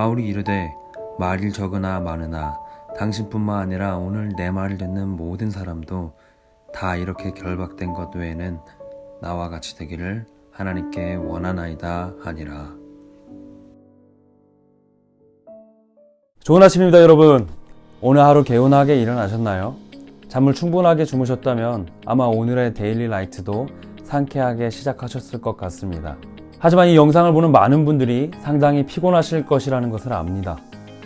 바울이 이르되 말이 적으나 많으나 당신뿐만 아니라 오늘 내 말을 듣는 모든 사람도 다 이렇게 결박된 것 외에는 나와 같이 되기를 하나님께 원하나이다 하니라. 좋은 아침입니다, 여러분. 오늘 하루 개운하게 일어나셨나요? 잠을 충분하게 주무셨다면 아마 오늘의 데일리 라이트도 상쾌하게 시작하셨을 것 같습니다. 하지만 이 영상을 보는 많은 분들이 상당히 피곤하실 것이라는 것을 압니다.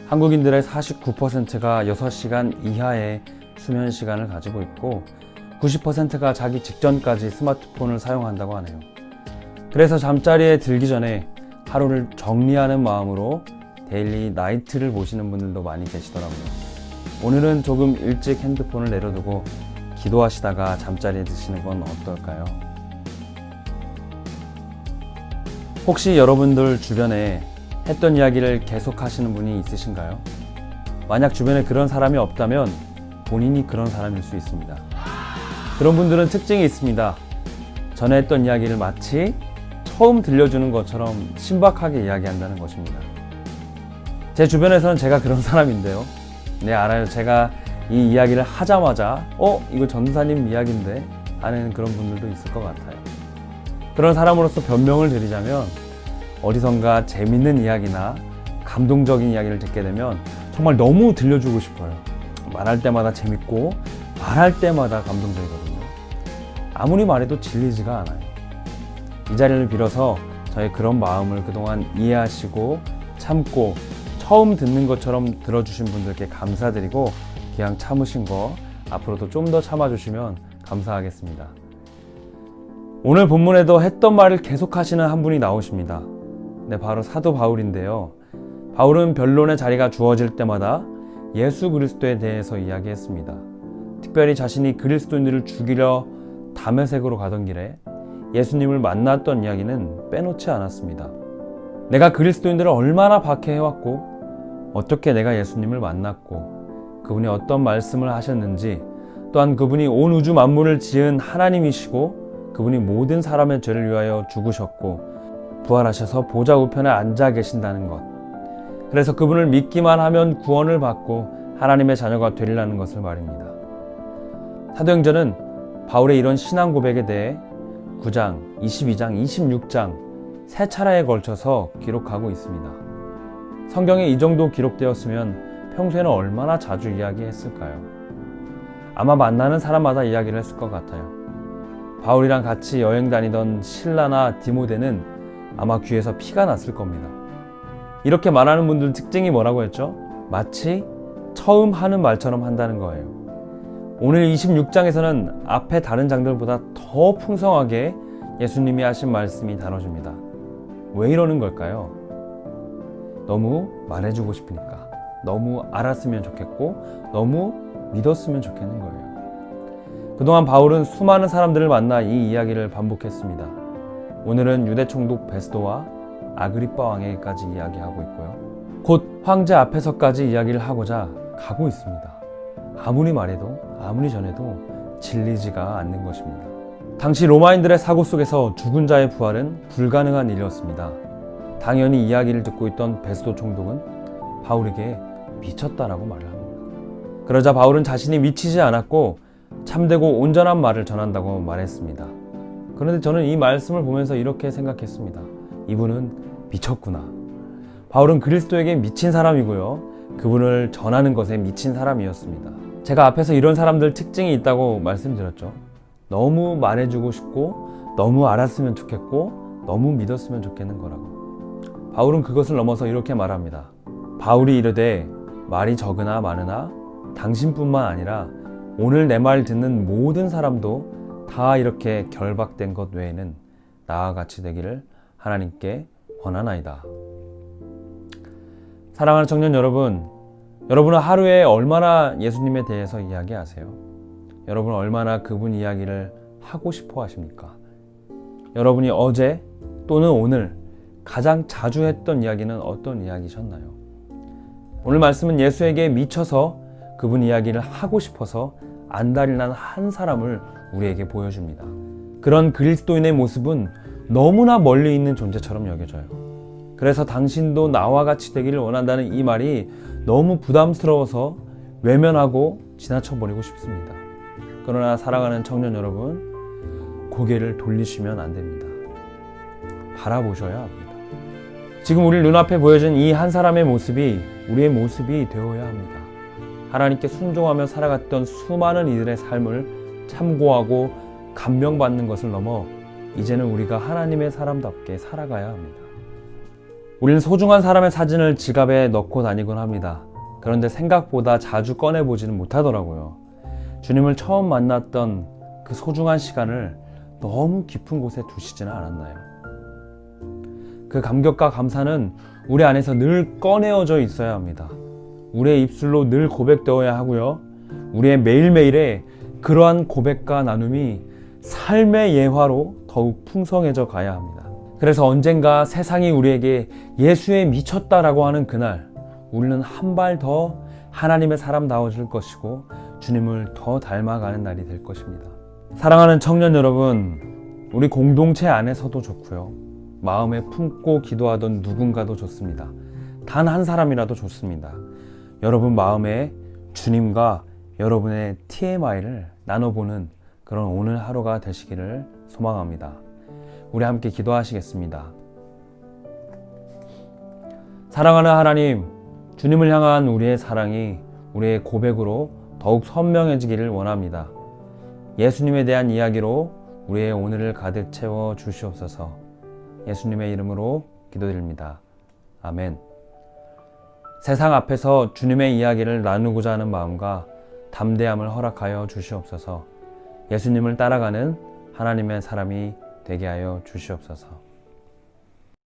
한국인들의 49%가 6시간 이하의 수면 시간을 가지고 있고 90%가 자기 직전까지 스마트폰을 사용한다고 하네요. 그래서 잠자리에 들기 전에 하루를 정리하는 마음으로 데일리 나이트를 보시는 분들도 많이 계시더라고요. 오늘은 조금 일찍 핸드폰을 내려두고 기도하시다가 잠자리에 드시는 건 어떨까요? 혹시 여러분들 주변에 했던 이야기를 계속 하시는 분이 있으신가요? 만약 주변에 그런 사람이 없다면 본인이 그런 사람일 수 있습니다. 그런 분들은 특징이 있습니다. 전에 했던 이야기를 마치 처음 들려주는 것처럼 신박하게 이야기한다는 것입니다. 제 주변에서는 제가 그런 사람인데요. 네, 알아요. 제가 이 이야기를 하자마자, 어, 이거 전사님 이야기인데? 하는 그런 분들도 있을 것 같아요. 그런 사람으로서 변명을 드리자면, 어디선가 재밌는 이야기나 감동적인 이야기를 듣게 되면 정말 너무 들려주고 싶어요. 말할 때마다 재밌고, 말할 때마다 감동적이거든요. 아무리 말해도 질리지가 않아요. 이 자리를 빌어서 저의 그런 마음을 그동안 이해하시고 참고 처음 듣는 것처럼 들어주신 분들께 감사드리고 그냥 참으신 거 앞으로도 좀 더 참아주시면 감사하겠습니다. 오늘 본문에도 했던 말을 계속하시는 한 분이 나오십니다. 네, 바로 사도 바울인데요. 바울은 변론의 자리가 주어질 때마다 예수 그리스도에 대해서 이야기했습니다. 특별히 자신이 그리스도인들을 죽이려 담에색으로 가던 길에 예수님을 만났던 이야기는 빼놓지 않았습니다. 내가 그리스도인들을 얼마나 박해해왔고, 어떻게 내가 예수님을 만났고, 그분이 어떤 말씀을 하셨는지, 또한 그분이 온 우주 만물을 지은 하나님이시고, 그분이 모든 사람의 죄를 위하여 죽으셨고, 부활하셔서 보좌 우편에 앉아 계신다는 것. 그래서 그분을 믿기만 하면 구원을 받고 하나님의 자녀가 되리라는 것을 말입니다. 사도행전은 바울의 이런 신앙 고백에 대해 9장, 22장, 26장 세 차례에 걸쳐서 기록하고 있습니다. 성경에 이 정도 기록되었으면 평소에는 얼마나 자주 이야기했을까요? 아마 만나는 사람마다 이야기를 했을 것 같아요. 바울이랑 같이 여행 다니던 신라나 디모데는 아마 귀에서 피가 났을 겁니다. 이렇게 말하는 분들 특징이 뭐라고 했죠? 마치 처음 하는 말처럼 한다는 거예요. 오늘 26장에서는 앞에 다른 장들보다 더 풍성하게 예수님이 하신 말씀이 다뤄집니다. 왜 이러는 걸까요? 너무 말해주고 싶으니까. 너무 알았으면 좋겠고, 너무 믿었으면 좋겠는 거예요. 그동안 바울은 수많은 사람들을 만나 이 이야기를 반복했습니다. 오늘은 유대 총독 베스도와 아그리빠 왕에게까지 이야기하고 있고요. 곧 황제 앞에서까지 이야기를 하고자 가고 있습니다. 아무리 말해도 아무리 전해도 질리지가 않는 것입니다. 당시 로마인들의 사고 속에서 죽은 자의 부활은 불가능한 일이었습니다. 당연히 이야기를 듣고 있던 베스도 총독은 바울에게 미쳤다라고 말을 합니다. 그러자 바울은 자신이 미치지 않았고 참되고 온전한 말을 전한다고 말했습니다. 그런데 저는 이 말씀을 보면서 이렇게 생각했습니다. 이분은 미쳤구나. 바울은 그리스도에게 미친 사람이고요. 그분을 전하는 것에 미친 사람이었습니다. 제가 앞에서 이런 사람들 특징이 있다고 말씀드렸죠. 너무 말해주고 싶고, 너무 알았으면 좋겠고, 너무 믿었으면 좋겠는 거라고. 바울은 그것을 넘어서 이렇게 말합니다. 바울이 이르되 말이 적으나 많으나 당신뿐만 아니라 오늘 내 말 듣는 모든 사람도 다 이렇게 결박된 것 외에는 나와 같이 되기를 하나님께 원하나이다. 사랑하는 청년 여러분, 여러분은 하루에 얼마나 예수님에 대해서 이야기하세요? 여러분은 얼마나 그분 이야기를 하고 싶어 하십니까? 여러분이 어제 또는 오늘 가장 자주 했던 이야기는 어떤 이야기셨나요? 오늘 말씀은 예수에게 미쳐서 그분 이야기를 하고 싶어서 안달이 난 한 사람을 우리에게 보여줍니다. 그런 그리스도인의 모습은 너무나 멀리 있는 존재처럼 여겨져요. 그래서 당신도 나와 같이 되기를 원한다는 이 말이 너무 부담스러워서 외면하고 지나쳐 버리고 싶습니다. 그러나 사랑하는 청년 여러분, 고개를 돌리시면 안 됩니다. 바라보셔야 합니다. 지금 우리 눈앞에 보여진 이 한 사람의 모습이 우리의 모습이 되어야 합니다. 하나님께 순종하며 살아갔던 수많은 이들의 삶을 참고하고 감명받는 것을 넘어 이제는 우리가 하나님의 사람답게 살아가야 합니다. 우리는 소중한 사람의 사진을 지갑에 넣고 다니곤 합니다. 그런데 생각보다 자주 꺼내보지는 못하더라고요. 주님을 처음 만났던 그 소중한 시간을 너무 깊은 곳에 두시지는 않았나요? 그 감격과 감사는 우리 안에서 늘 꺼내어져 있어야 합니다. 우리의 입술로 늘 고백되어야 하고요. 우리의 매일매일에 그러한 고백과 나눔이 삶의 예화로 더욱 풍성해져 가야 합니다. 그래서 언젠가 세상이 우리에게 예수에 미쳤다라고 하는 그날, 우리는 한 발 더 하나님의 사람다워질 것이고 주님을 더 닮아가는 날이 될 것입니다. 사랑하는 청년 여러분, 우리 공동체 안에서도 좋고요. 마음에 품고 기도하던 누군가도 좋습니다. 단 한 사람이라도 좋습니다. 여러분 마음에 주님과 여러분의 TMI를 나눠보는 그런 오늘 하루가 되시기를 소망합니다. 우리 함께 기도하시겠습니다. 사랑하는 하나님, 주님을 향한 우리의 사랑이 우리의 고백으로 더욱 선명해지기를 원합니다. 예수님에 대한 이야기로 우리의 오늘을 가득 채워 주시옵소서. 예수님의 이름으로 기도드립니다. 아멘. 세상 앞에서 주님의 이야기를 나누고자 하는 마음과 담대함을 허락하여 주시옵소서. 예수님을 따라가는 하나님의 사람이 되게 하여 주시옵소서.